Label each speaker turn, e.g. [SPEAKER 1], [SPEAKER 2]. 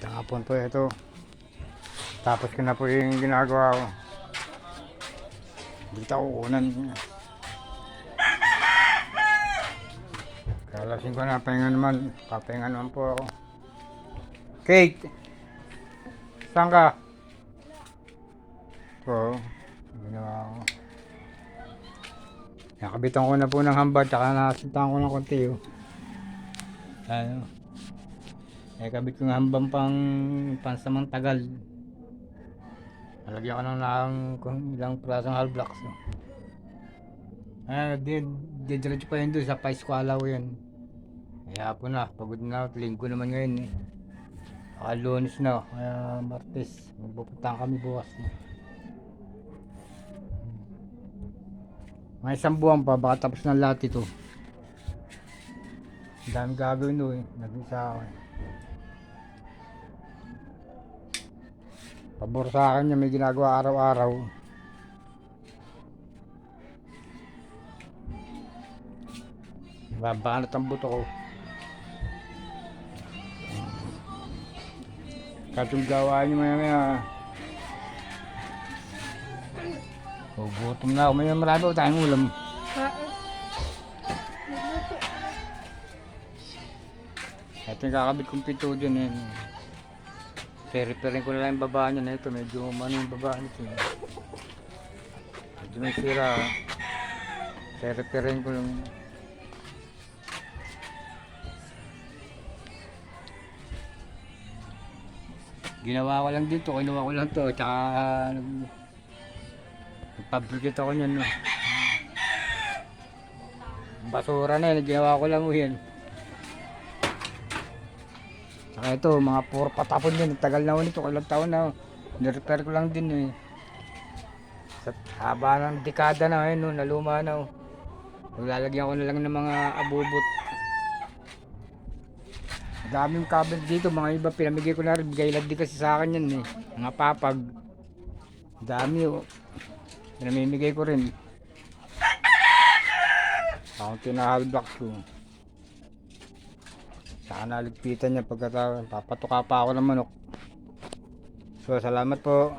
[SPEAKER 1] Magandang po ito. Tapos ko na po yung ginagawa ko. Dito ako kunan. Kalasin ko na, pahinga naman. Papahinga naman po ako. Kate! Saan ka? Ito. Ginawa ko. Nakabitan ko na po ng hamba, tsaka nakasintahan ko ng konti. Oh. Ano? Eh, kabit ko ng hambang pang pansamang tagal. Nalagyan ko ng lang kung ilang prasong half blocks. No? Ah, di, didiretso pa yun doon sa Paiskwalaw yan. Kaya po na, pagod na. Linggo naman ngayon eh. Baka lunes na, kaya martes. Magpupuntahan kami bukas. No? Mga isang buwan pa, baka tapos na lahat ito. Ang dami gagawin doon eh. Nag-isa ako eh. Pabor sa akin niya may ginagawa araw-araw. Babanat ang buto ko. Katong gawa niyo maya maya. Gugutom na ako. May marami ako tayong ulam. Ito yung kakabit kong pito dyan eh. Peri-perin ko na lang yung baba niya na ito. Medyo umano yung baba nito. Medyo may sira. Peri-perin ko lang. Ginawa ko lang dito. Kinuha ko lang to. Tsaka nag- nagpabricate ako niyan. No. Basura na yun. Ginawa ko lang yan. Saka ito, mga puro patapon din. Tagal na ulit ito, ilang taon na. Nirepair ko lang din eh. Sa haba ng dekada na no, naluma na. Oh. Lalagyan ko na lang ng mga abubot. Daming cabinet dito, mga iba pinamigay ko na rin. Bigay lang din kasi sa akin yan eh. Mga papag. Dami oh. Pinamimigay ko rin. Kaunti na halbak ko. Saka naligpitan niya pagkatapos. Papatuka pa ako ng manok. So, salamat po.